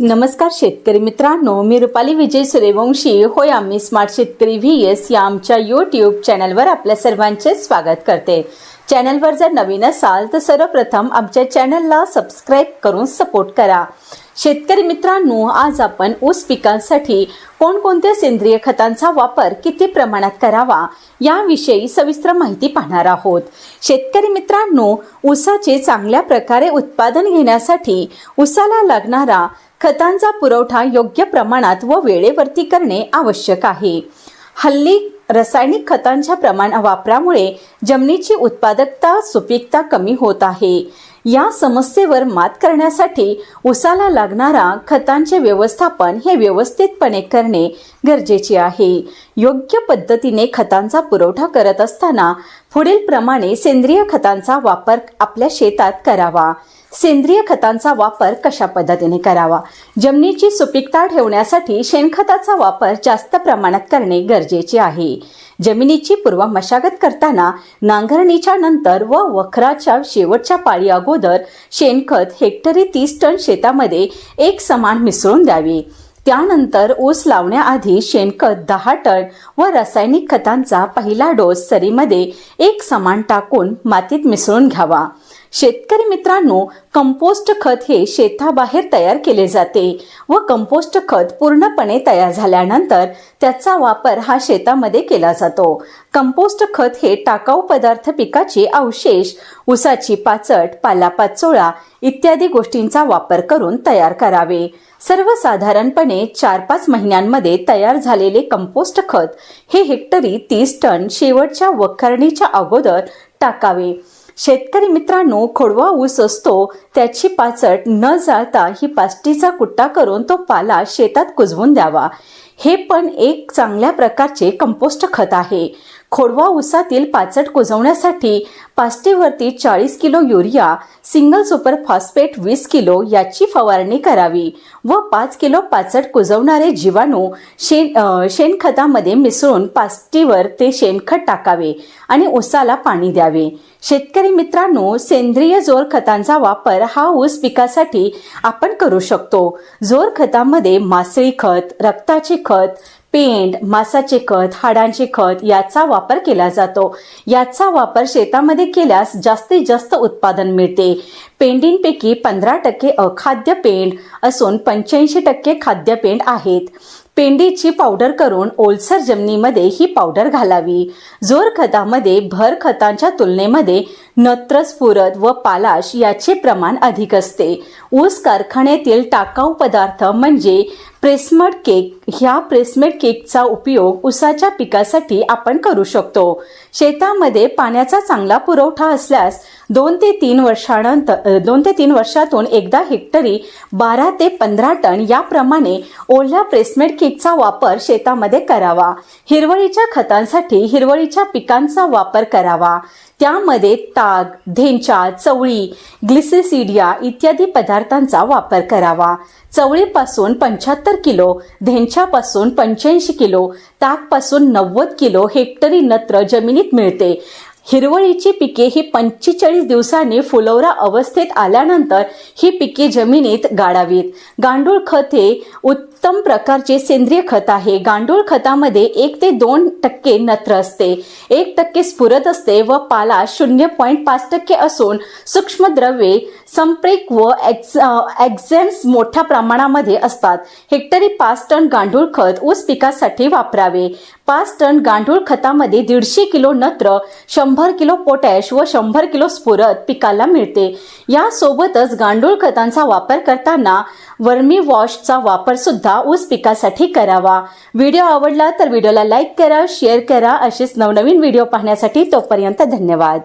नमस्कार शेतकरी मित्रांनो मी रुपाली विजय सूर्यवंशी. होय आम्ही स्मार्ट शेतकरी व्ही एस या आमच्या यूट्यूब चॅनलवर आपल्या सर्वांचे स्वागत करते. चॅनलवर जर नवीन असाल तर सर्वप्रथम आमच्या चॅनलला सबस्क्राईब करून सपोर्ट करा. शेतकरी मित्रांनो आज आपण ऊस पिकांसाठी कोणकोणत्या सेंद्रिय खतांचा वापर किती प्रमाणात करावा याविषयी सविस्तर माहिती पाहणार आहोत. शेतकरी मित्रांनो ऊसाचे चांगल्या प्रकारे उत्पादन घेण्यासाठी ऊसाला लागणारा खतांचा पुरवठा योग्य प्रमाणात व वेळेवरती करणे आवश्यक आहे. हल्ली रासायनिक खतांच्या प्रमाण वापरामुळे जमिनीची उत्पादकता सुपीकता कमी होत आहे. या समस्येवर मात करण्यासाठी उसाला लागणारा खतांचे व्यवस्थापन हे व्यवस्थितपणे करणे गरजेचे आहे. योग्य पद्धतीने खतांचा पुरवठा करत असताना पुढील प्रमाणे सेंद्रिय खतांचा वापर आपल्या शेतात करावा. सेंद्रिय खतांचा वापर कशा पद्धतीने करावा? जमिनीची सुपीकता ठेवण्यासाठी शेणखताचा वापर जास्त प्रमाणात करणे गरजेचे आहे. जमिनीची पूर्व मशागत करताना नांगरणीच्या नंतर व वखराच्या शेवटच्या पाळी अगोदर शेणखत हेक्टरी तीस टन शेतामध्ये एक समान मिसळून द्यावे. त्यानंतर ऊस लावण्याआधी शेणखत दहा टन व रासायनिक खतांचा पहिला डोस सरीमध्ये एक समान टाकून मातीत मिसळून घ्यावा. शेतकरी मित्रांनो कंपोस्ट खत हे शेताबाहेर तयार केले जाते व कंपोस्ट खत पूर्णपणे तयार झाल्यानंतर त्याचा वापर हा शेतामध्ये केला जातो. कंपोस्ट खत हे टाकाऊ पदार्थ पिकाचे अवशेष ऊसाची पाचट पालापाचोळा इत्यादी गोष्टींचा वापर करून तयार करावे. सर्वसाधारणपणे चार पाच महिन्यांमध्ये तयार झालेले कंपोस्ट खत हे हेक्टरी तीस टन शेवटच्या वखरणीच्या अगोदर टाकावे. शेतकरी मित्रांनो खोडवा ऊस असतो त्याची पाचट न जाळता ही पास्टीचा कुट्टा करून तो पाला शेतात कुजवून द्यावा. हे पण एक चांगल्या प्रकारचे कंपोस्ट खत आहे. खोडवा उसातील पाचट कुजवण्यासाठी पास्टीवरती चाळीस kilo urea single super phosphate वीस किलो याची फवारणी करावी व पाच किलो पाचट कुजवणारे जीवाणू शेण शेणखतामध्ये मिसळून पास्टीवर ते शेणखत टाकावे आणि ऊसाला पाणी द्यावे. शेतकरी मित्रांनो सेंद्रिय जोर खतांचा वापर हा ऊस पिकासाठी आपण करू शकतो. जोर खतामध्ये मासळी खत रक्ताचे खत पेंड मासाचे खत हाडांचे खत याचा वापर केला जातो. याचा वापर शेतामध्ये केल्यास जास्तीत जास्त उत्पादन मिळते. पेंडींपैकी पंधरा टक्के अखाद्य पेंड असून पंच्याऐंशी टक्के खाद्य पेंड आहेत. पेंडीची पावडर करून ओलसर जमिनीमध्ये ही पावडर घालावी. जोर खतामध्ये भर खतांच्या तुलनेमध्ये नत्र स्फुरद व पालाश याचे प्रमाण अधिक असते. ऊस कारखान्यातील टाकाऊ पदार्थ म्हणजे प्रेसमड केक ह्या प्रेसमेड केकचा उपयोग उसाच्या पिकासाठी आपण करू शकतो. शेतामध्ये पाण्याचा चांगला पुरवठा असल्यास दोन ते तीन वर्षानंतर दोन ते तीन वर्षातून एकदा हेक्टरी बारा ते पंधरा टन याप्रमाणे ओल्या प्रेसमेड किटचा वापर शेतामध्ये करावा. हिरवळीच्या खतांसाठी हिरवळीच्या पिकांचा वापर करावा. त्यामध्ये ताग धेंचा चवळी ग्लिसेसिडिया इत्यादी पदार्थांचा वापर करावा. चवळीपासून पंच्याहत्तर किलो धेंच्यापासून पंच्याऐंशी किलो ताकपासून नव्वद किलो हेक्टरी नत्र जमिनीत मिळते. हिरवळीची पिके ही पंचेचाळीस दिवसांनी फुलवरा अवस्थेत आल्यानंतर ही पिके जमिनीत गाडावीत. गांडूळ खत हे उत्तम प्रकारचे सेंद्रिय खत आहे. गांडूळ खतामध्ये एक ते दोन टक्के नत्र असते. एक टक्के स्फुरत असते व पाला शून्य पॉईंट पाच टक्के असून सूक्ष्म द्रव्ये संप्रेक व एक्झॅम्स मोठ्या प्रमाणामध्ये असतात. हेक्टरी पाच टन गांडूळ खत ऊस पिकासाठी वापरावे. पाच टन गांडूळ खतामध्ये दीडशे किलो नत्र शंभर किलो पोटॅश व शंभर किलो स्फुरत पिकाला मिळते. यासोबतच गांडूळ खतांचा वापर करताना वर्मी वॉशचा वापर सुद्धा ऊस पिकासाठी करावा. व्हिडिओ आवडला तर व्हिडिओला लाईक करा शेअर करा. असेच नवनवीन व्हिडिओ पाहण्यासाठी तोपर्यंत धन्यवाद.